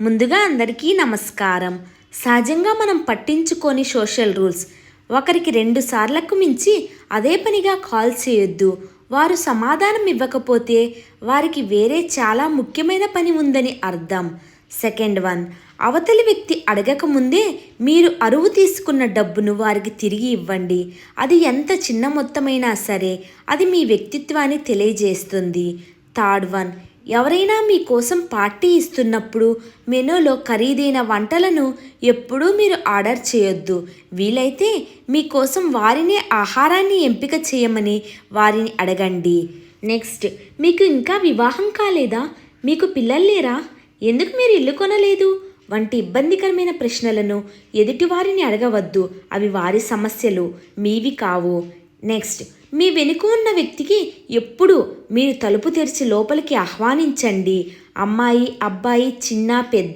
ముందుగా అందరికీ నమస్కారం. సహజంగా మనం పట్టించుకొని సోషల్ రూల్స్. ఒకరికి రెండు సార్లకు మించి అదే పనిగా కాల్ చేయొద్దు. వారు సమాధానం ఇవ్వకపోతే వారికి వేరే చాలా ముఖ్యమైన పని ఉందని అర్థం. సెకండ్ వన్ అవతలి వ్యక్తి అడగక ముందే మీరు అరువు తీసుకున్న డబ్బును వారికి తిరిగి ఇవ్వండి. అది ఎంత చిన్న మొత్తమైనా సరే అది మీ వ్యక్తిత్వాన్ని తెలియజేస్తుంది. థర్డ్ వన్ ఎవరైనా మీకోసం పార్టీ ఇస్తున్నప్పుడు మెనూలో ఖరీదైన వంటలను ఎప్పుడూ మీరు ఆర్డర్ చేయొద్దు. వీలైతే మీకోసం వారినే ఆహారాన్ని ఎంపిక చేయమని వారిని అడగండి. నెక్స్ట్ మీకు ఇంకా వివాహం కాలేదా? మీకు పిల్లలు లేరా? ఎందుకు మీరు ఇల్లు కొనలేదు? వంటి ఇబ్బందికరమైన ప్రశ్నలను ఎదుటివారిని అడగవద్దు. అవి వారి సమస్యలు. మీవి కావు. నెక్స్ట్ మీ వెనుక ఉన్న వ్యక్తికి ఎప్పుడు మీరు తలుపు తెరిచి లోపలికి ఆహ్వానించండి. అమ్మాయి అబ్బాయి చిన్న పెద్ద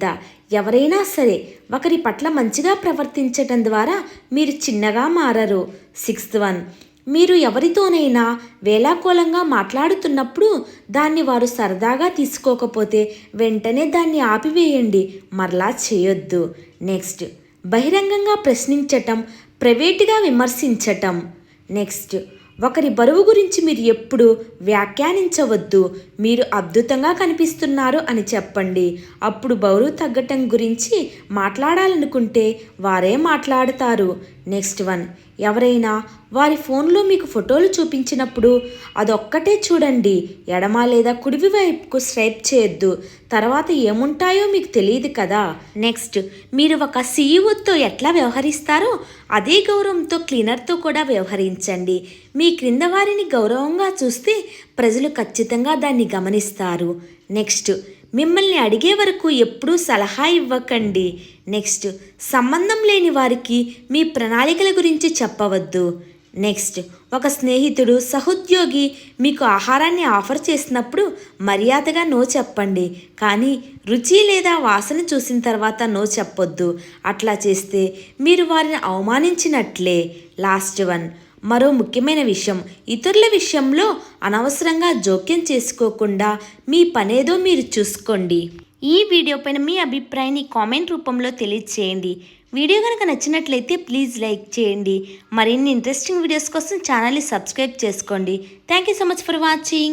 ఎవరైనా సరే ఒకరి పట్ల మంచిగా ప్రవర్తించటం ద్వారా మీరు చిన్నగా మారరు. Sixth one. మీరు ఎవరితోనైనా వేలాకోలంగా మాట్లాడుతున్నప్పుడు దాన్ని వారు సరదాగా తీసుకోకపోతే వెంటనే దాన్ని ఆపివేయండి. మరలా చేయొద్దు. నెక్స్ట్. బహిరంగంగా ప్రశ్నించటం ప్రైవేటుగా విమర్శించటం. నెక్స్ట్. ఒకరి బరువు గురించి మీరు ఎప్పుడు వ్యాఖ్యానించవద్దు. మీరు అద్భుతంగా కనిపిస్తున్నారు అని చెప్పండి. అప్పుడు బరువు తగ్గటం గురించి మాట్లాడాలనుకుంటే వారే మాట్లాడతారు. Next one. ఎవరైనా వారి ఫోన్లో మీకు ఫోటోలు చూపించినప్పుడు అదొక్కటే చూడండి. ఎడమ లేదా కుడివి వైపుకు స్వైప్ చేయొద్దు. తర్వాత ఏముంటాయో మీకు తెలియదు కదా. నెక్స్ట్. మీరు ఒక సీఈఓతో ఎట్లా వ్యవహరిస్తారో అదే గౌరవంతో క్లీనర్తో కూడా వ్యవహరించండి. మీ క్రింద వారిని గౌరవంగా చూస్తే ప్రజలు ఖచ్చితంగా దాన్ని గమనిస్తారు. నెక్స్ట్ మిమ్మల్ని అడిగే వరకు ఎప్పుడూ సలహా ఇవ్వకండి. నెక్స్ట్ సంబంధం లేని వారికి మీ ప్రణాళికల గురించి చెప్పవద్దు. నెక్స్ట్ ఒక స్నేహితుడు సహోద్యోగి మీకు ఆహారాన్ని ఆఫర్ చేసినప్పుడు మర్యాదగా నో చెప్పండి. కానీ రుచి లేదా వాసన చూసిన తర్వాత నో చెప్పొద్దు. అట్లా చేస్తే మీరు వారిని అవమానించినట్లే. లాస్ట్ వన్ మరో ముఖ్యమైన విషయం. ఇతరుల విషయంలో అనవసరంగా జోక్యం చేసుకోకుండా మీ పనేదో మీరు చూసుకోండి. ఈ వీడియో పైన మీ అభిప్రాయాన్ని కామెంట్ రూపంలో తెలియచేయండి. వీడియో కనుక నచ్చినట్లయితే ప్లీజ్ లైక్ చేయండి. మరిన్ని ఇంట్రెస్టింగ్ వీడియోస్ కోసం ఛానల్ని సబ్స్క్రైబ్ చేసుకోండి. Thank you so much for watching